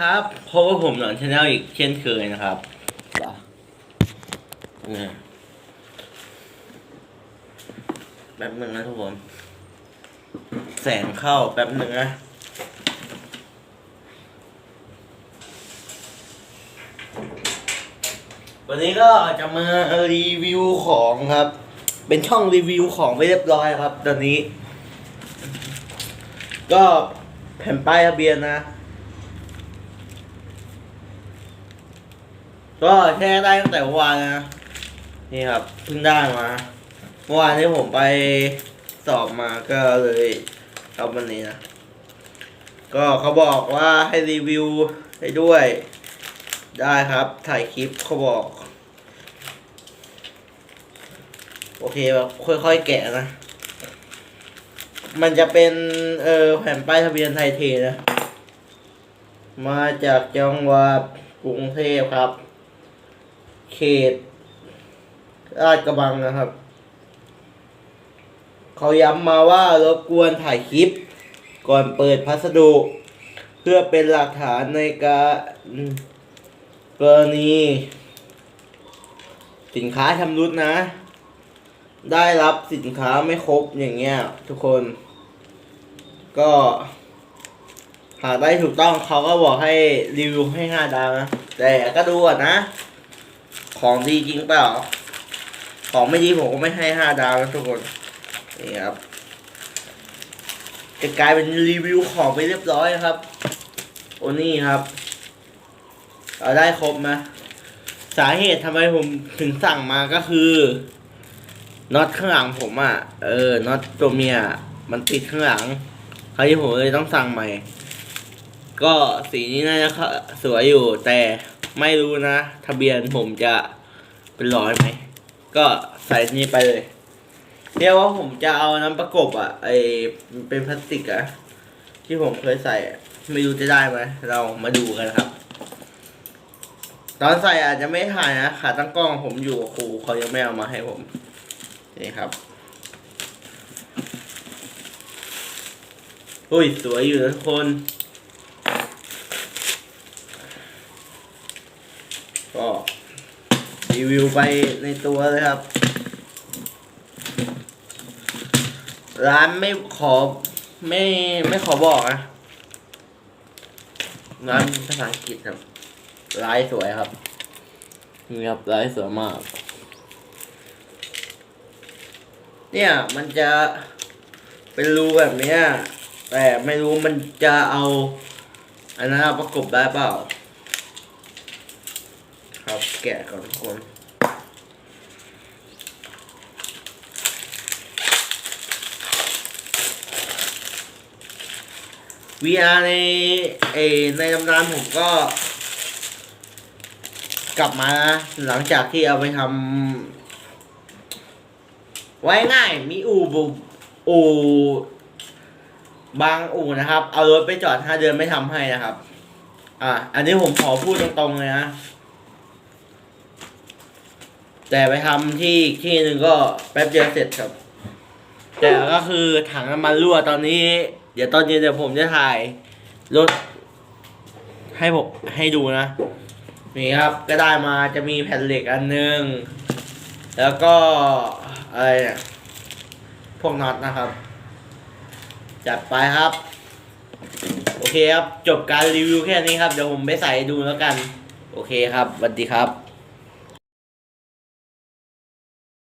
ครับพบกับผมหนอนชาแนลอีกเช่นเคยนะครับเนี่ยแป๊บหนึ่งนะทุกคน แสงเข้าแป๊บหนึ่งนะวันนี้ก็จะมารีวิวของครับ เป็นช่องรีวิวของไม่เรียบร้อยครับ ตอนนี้ ก็แผ่นป้ายทะเบียนนะ ก็แค่ได้ตั้งแต่เมื่อวานนะ นี่ครับเพิ่งได้มา เมื่อวานที่ผมไปสอบมาก็เลยเอาวันนี้นะ ก็เขาบอกว่าให้รีวิวให้ด้วย ได้ครับ ถ่ายคลิปเขาบอก โอเคแบบค่อยๆแกะนะ มันจะเป็น เออแผ่นป้ายทะเบียนไทยเทนะ มาจากจังหวัดกรุงเทพครับ เขตราชกระบังนะครับ เขาย้ำมาว่ารบกวนถ่ายคลิป ก่อนเปิดพัสดุ เพื่อเป็นหลักฐานในการกรณี สินค้าชำรุดนะ ได้รับสินค้าไม่ครบอย่างเงี้ย ทุกคน ก็หากได้ถูกต้องเขาก็บอกให้รีวิวให้ห้าดาวนะ แต่ก็ดูก่อนนะ ของดีจริงเปล่า ของไม่ดีผมก็ไม่ให้ห้าดาวนะทุกคน นี่ครับ จะกลายเป็นรีวิวของไปเรียบร้อยนะครับ โอ้นี่ครับ เราได้ครบไหมสาเหตุทำไมผมถึงสั่งมาก็คือน็อตข้างหลังผมอะ่ะ เออน็อตตัวเมียมันติดข้างหลังคราวนี้ผมเลยต้องสั่งใหม่ ก็สีนี้น่าจะสวยอยู่แต่ ไม่รู้นะ ทะเบียนผมจะเป็นร้อยไหม ก็ใส่นี่ไปเลยเรียกว่าผมจะเอาน้ำประกบอะ่ะไอเป็นพลาสติกอะที่ผมเคยใส่ไม่รู้จะได้ไหมเรามาดูกันครับ ตอนใส่อาจจะไม่ถ่ายนะขาตั้งกล้องผมอยู่ครูเขายังไม่เอามาให้ผมนี่ครับอุ้ยสวยอยู่นะทุกคน ก็รีวิวไปในตัวเลยครับ ร้านไม่ขอไม่ไม่ขอบอกนะร้านภาษาอังกฤษครับลายสวยครับนี่ครับลายสวยมาก เนี่ยมันจะเป็นรูแบบเนี้ยแต่ไม่รู้มันจะเอา อันนั้นเอาประกบได้เปล่า ครับแกะก่อนทุกคน VR ในเอในตำนานผมก็ กลับมานะหลังจากที่เอาไปทำไว้ง่ายมีอู่บุอู่บางอู่นะครับ เอารถไปจอดห้าเดือนไม่ทำให้นะครับ อะ อันนี้ผมขอพูดตรงๆเลยนะ แต่ไปทำที่ที่หนึ่งก็แป๊บเดียวเสร็จครับ แต่ก็คือถังน้ำมันรั่วตอนนี้ เดี๋ยวตอนเย็นเดี๋ยวผมจะถ่ายรถให้ผมให้ดูนะนี่ครับก็ได้มาจะมีแผ่นเหล็กอันหนึ่งแล้วก็อะไรเนี่ยพวกน็อตนะครับ จัดไปครับ โอเคครับ จบการรีวิวแค่นี้ครับ เดี๋ยวผมไปใส่ดูแล้วกัน โอเคครับสวัสดีครับ